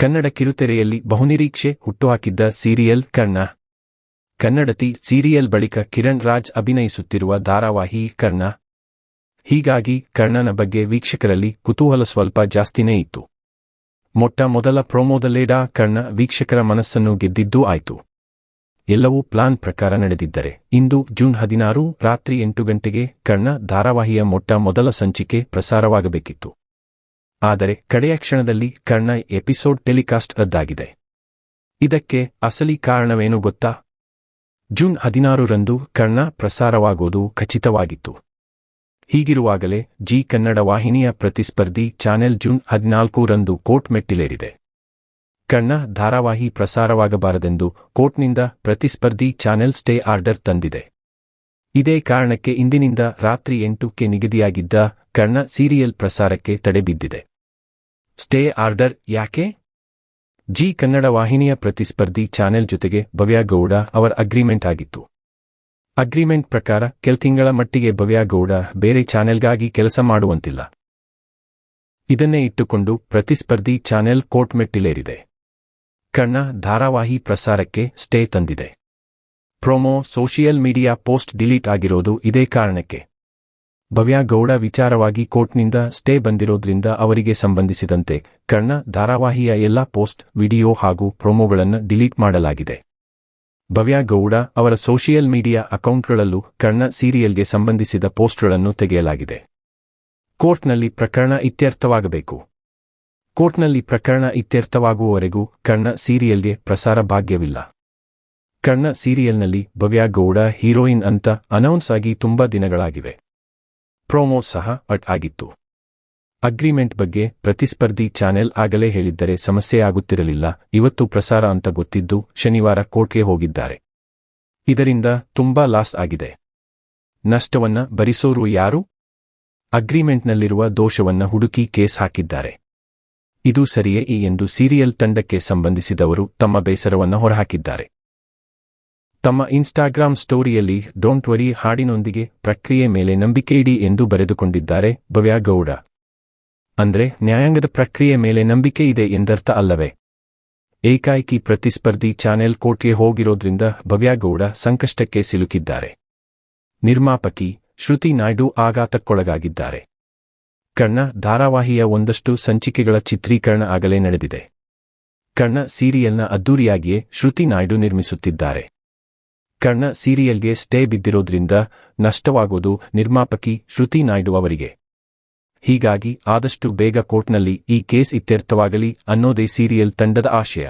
ಕನ್ನಡ ಕಿರುತೆರೆಯಲ್ಲಿ ಬಹುನಿರೀಕ್ಷೆ ಹುಟ್ಟುಹಾಕಿದ್ದ ಸೀರಿಯಲ್ ಕರ್ಣ. ಕನ್ನಡತಿ ಸೀರಿಯಲ್ ಬಳಿಕ ಕಿರಣ್ ರಾಜ್ ಅಭಿನಯಿಸುತ್ತಿರುವ ಧಾರಾವಾಹಿ ಕರ್ಣ. ಹೀಗಾಗಿ ಕರ್ಣನ ಬಗ್ಗೆ ವೀಕ್ಷಕರಲ್ಲಿ ಕುತೂಹಲ ಸ್ವಲ್ಪ ಜಾಸ್ತಿನೇ ಇತ್ತು. ಮೊಟ್ಟ ಮೊದಲ ಪ್ರೊಮೋದಲ್ಲೇಡಾ ಕರ್ಣ ವೀಕ್ಷಕರ ಮನಸ್ಸನ್ನು ಗೆದ್ದಿದ್ದೂ ಆಯಿತು. ಎಲ್ಲವೂ ಪ್ಲಾನ್ ಪ್ರಕಾರ ನಡೆದಿದ್ದರೆ ಇಂದು ಜೂನ್ ಹದಿನಾರು ರಾತ್ರಿ ಎಂಟು ಗಂಟೆಗೆ ಕರ್ಣ ಧಾರಾವಾಹಿಯ ಮೊಟ್ಟ ಮೊದಲ ಸಂಚಿಕೆ ಪ್ರಸಾರವಾಗಬೇಕಿತ್ತು. ಆದರೆ ಕಡೆಯ ಕ್ಷಣದಲ್ಲಿ ಕರ್ಣ ಎಪಿಸೋಡ್ ಟೆಲಿಕಾಸ್ಟ್ ರದ್ದಾಗಿದೆ. ಇದಕ್ಕೆ ಅಸಲಿ ಕಾರಣವೇನು ಗೊತ್ತಾ? ಜೂನ್ ಹದಿನಾರರಂದು ಕರ್ಣ ಪ್ರಸಾರವಾಗೋದು ಖಚಿತವಾಗಿತ್ತು. ಹೀಗಿರುವಾಗಲೇ ಜಿ ಕನ್ನಡ ವಾಹಿನಿಯ ಪ್ರತಿಸ್ಪರ್ಧಿ ಚಾನೆಲ್ ಜೂನ್ ಹದಿನಾಲ್ಕರಂದು ಕೋರ್ಟ್ ಮೆಟ್ಟಿಲೇರಿದೆ. ಕರ್ಣ ಧಾರಾವಾಹಿ ಪ್ರಸಾರವಾಗಬಾರದೆಂದು ಕೋರ್ಟ್ನಿಂದ ಪ್ರತಿಸ್ಪರ್ಧಿ ಚಾನೆಲ್ ಸ್ಟೇ ಆರ್ಡರ್ ತಂದಿದೆ. ಇದೇ ಕಾರಣಕ್ಕೆ ಇಂದಿನಿಂದ ರಾತ್ರಿ ಎಂಟಕ್ಕೆ ನಿಗದಿಯಾಗಿದ್ದ ಕರ್ಣ ಸೀರಿಯಲ್ ಪ್ರಸಾರಕ್ಕೆ ತಡೆಬಿದ್ದಿದೆ ಸ್ಟೇ ಆರ್ಡರ್ ಯಾಕೆ? ಜಿ ಕನ್ನಡ ವಾಹಿನಿಯ ಪ್ರತಿಸ್ಪರ್ಧಿ ಚಾನೆಲ್ ಜೊತೆಗೆ ಭವ್ಯಗೌಡ ಅವರ ಅಗ್ರಿಮೆಂಟ್ ಆಗಿತ್ತು. ಅಗ್ರಿಮೆಂಟ್ ಪ್ರಕಾರ ಕೆಲ ತಿಂಗಳ ಮಟ್ಟಿಗೆ ಭವ್ಯಗೌಡ ಬೇರೆ ಚಾನೆಲ್ಗಾಗಿ ಕೆಲಸ ಮಾಡುವಂತಿಲ್ಲ. ಇದನ್ನೇ ಇಟ್ಟುಕೊಂಡು ಪ್ರತಿಸ್ಪರ್ಧಿ ಚಾನೆಲ್ ಕೋರ್ಟ್ ಮೆಟ್ಟಿಲೇರಿದೆ. ಕಣ್ಣ ಧಾರಾವಾಹಿ ಪ್ರಸಾರಕ್ಕೆ ಸ್ಟೇ ತಂದಿದೆ. Promo, social media post delete ಆಗಿರೋದು ಇದೇ ಕಾರಣಕ್ಕೆ. ಭವ್ಯಗೌಡ ವಿಚಾರವಾಗಿ ಕೋರ್ಟ್ನಿಂದ ಸ್ಟೇ ಬಂದಿರೋದ್ರಿಂದ ಅವರಿಗೆ ಸಂಬಂಧಿಸಿದಂತೆ ಕರ್ಣ ಧಾರಾವಾಹಿಯ ಎಲ್ಲಾ ಪೋಸ್ಟ್, ವಿಡಿಯೋ ಹಾಗೂ ಪ್ರೊಮೋಗಳನ್ನು ಡಿಲೀಟ್ ಮಾಡಲಾಗಿದೆ. ಭವ್ಯಗೌಡ ಅವರ ಸೋಷಿಯಲ್ ಮೀಡಿಯಾ ಅಕೌಂಟ್ಗಳಲ್ಲೂ ಕರ್ಣ ಸೀರಿಯಲ್ಗೆ ಸಂಬಂಧಿಸಿದ ಪೋಸ್ಟ್ಗಳನ್ನು ತೆಗೆಯಲಾಗಿದೆ. ಕೋರ್ಟ್ನಲ್ಲಿ ಪ್ರಕರಣ ಇತ್ಯರ್ಥವಾಗಬೇಕು. ಕೋರ್ಟ್ನಲ್ಲಿ ಪ್ರಕರಣ ಇತ್ಯರ್ಥವಾಗುವವರೆಗೂ ಕರ್ಣ ಸೀರಿಯಲ್ಗೆ ಪ್ರಸಾರ ಭಾಗ್ಯವಿಲ್ಲ. ಕರ್ಣ ಸೀರಿಯಲ್ನಲ್ಲಿ ಭವ್ಯಾಗೌಡ ಹೀರೋಯಿನ್ ಅಂತ ಅನೌನ್ಸ್ ಆಗಿ ತುಂಬಾ ದಿನಗಳಾಗಿವೆ. ಪ್ರೋಮೋ ಸಹ ಅಟ್ ಆಗಿತ್ತು. ಅಗ್ರಿಮೆಂಟ್ ಬಗ್ಗೆ ಪ್ರತಿಸ್ಪರ್ಧಿ ಚಾನೆಲ್ ಆಗಲೇ ಹೇಳಿದ್ದರೆ ಸಮಸ್ಯೆ ಆಗುತ್ತಿರಲಿಲ್ಲ, ಇವತ್ತು ಪ್ರಸಾರ ಅಂತ ಗೊತ್ತಿದ್ದು ಶನಿವಾರ ಕೋರ್ಟ್ಗೆ ಹೋಗಿದ್ದಾರೆ. ಇದರಿಂದ ತುಂಬಾ ಲಾಸ್ ಆಗಿದೆ. ನಷ್ಟವನ್ನ ಭರಿಸೋರು ಯಾರು? ಅಗ್ರಿಮೆಂಟ್ನಲ್ಲಿರುವ ದೋಷವನ್ನ ಹುಡುಕಿ ಕೇಸ್ ಹಾಕಿದ್ದಾರೆ. ಇದು ಸರಿಯೇ ಈ ಎಂದು ಸೀರಿಯಲ್ ತಂಡಕ್ಕೆ ಸಂಬಂಧಿಸಿದವರು ತಮ್ಮ ಬೇಸರವನ್ನು ಹೊರಹಾಕಿದ್ದಾರೆ. ತಮ್ಮ ಇನ್ಸ್ಟಾಗ್ರಾಂ ಸ್ಟೋರಿಯಲ್ಲಿ ಡೋಂಟ್ ವರಿ ಹಾಡಿನೊಂದಿಗೆ ಪ್ರಕ್ರಿಯೆ ಮೇಲೆ ನಂಬಿಕೆ ಇಡಿ ಎಂದು ಬರೆದುಕೊಂಡಿದ್ದಾರೆ ಭವ್ಯಗೌಡ ಅಂದ್ರೆ ನ್ಯಾಯಾಂಗದ ಪ್ರಕ್ರಿಯೆ ಮೇಲೆ ನಂಬಿಕೆ ಇದೆ ಎಂದರ್ಥ ಅಲ್ಲವೇ? ಏಕಾಏಕಿ ಪ್ರತಿಸ್ಪರ್ಧಿ ಚಾನೆಲ್ ಕೋರ್ಟ್ಗೆ ಹೋಗಿರೋದ್ರಿಂದ ಭವ್ಯಗೌಡ ಸಂಕಷ್ಟಕ್ಕೆ ಸಿಲುಕಿದ್ದಾರೆ. ನಿರ್ಮಾಪಕಿ ಶ್ರುತಿ ನಾಯ್ಡು ಆಘಾತಕ್ಕೊಳಗಾಗಿದ್ದಾರೆ. ಕರ್ಣ ಧಾರಾವಾಹಿಯ ಒಂದಷ್ಟು ಸಂಚಿಕೆಗಳ ಚಿತ್ರೀಕರಣ ಆಗಲೇ ನಡೆದಿದೆ. ಕರ್ಣ ಸೀರಿಯಲ್ನ ಅದ್ದೂರಿಯಾಗಿಯೇ ಶ್ರುತಿ ನಾಯ್ಡು ನಿರ್ಮಿಸುತ್ತಿದ್ದಾರೆ. ಕರ್ಣ ಸೀರಿಯಲ್ಗೆ ಸ್ಟೇ ಬಿದ್ದಿರೋದ್ರಿಂದ ನಷ್ಟವಾಗೋದು ನಿರ್ಮಾಪಕಿ ಶ್ರುತಿ ನಾಯ್ಡು ಅವರಿಗೆ. ಹೀಗಾಗಿ ಆದಷ್ಟು ಬೇಗ ಕೋರ್ಟ್ನಲ್ಲಿ ಈ ಕೇಸ್ ಇತ್ಯರ್ಥವಾಗಲಿ ಅನ್ನೋದೇ ಸೀರಿಯಲ್ ತಂಡದ ಆಶಯ.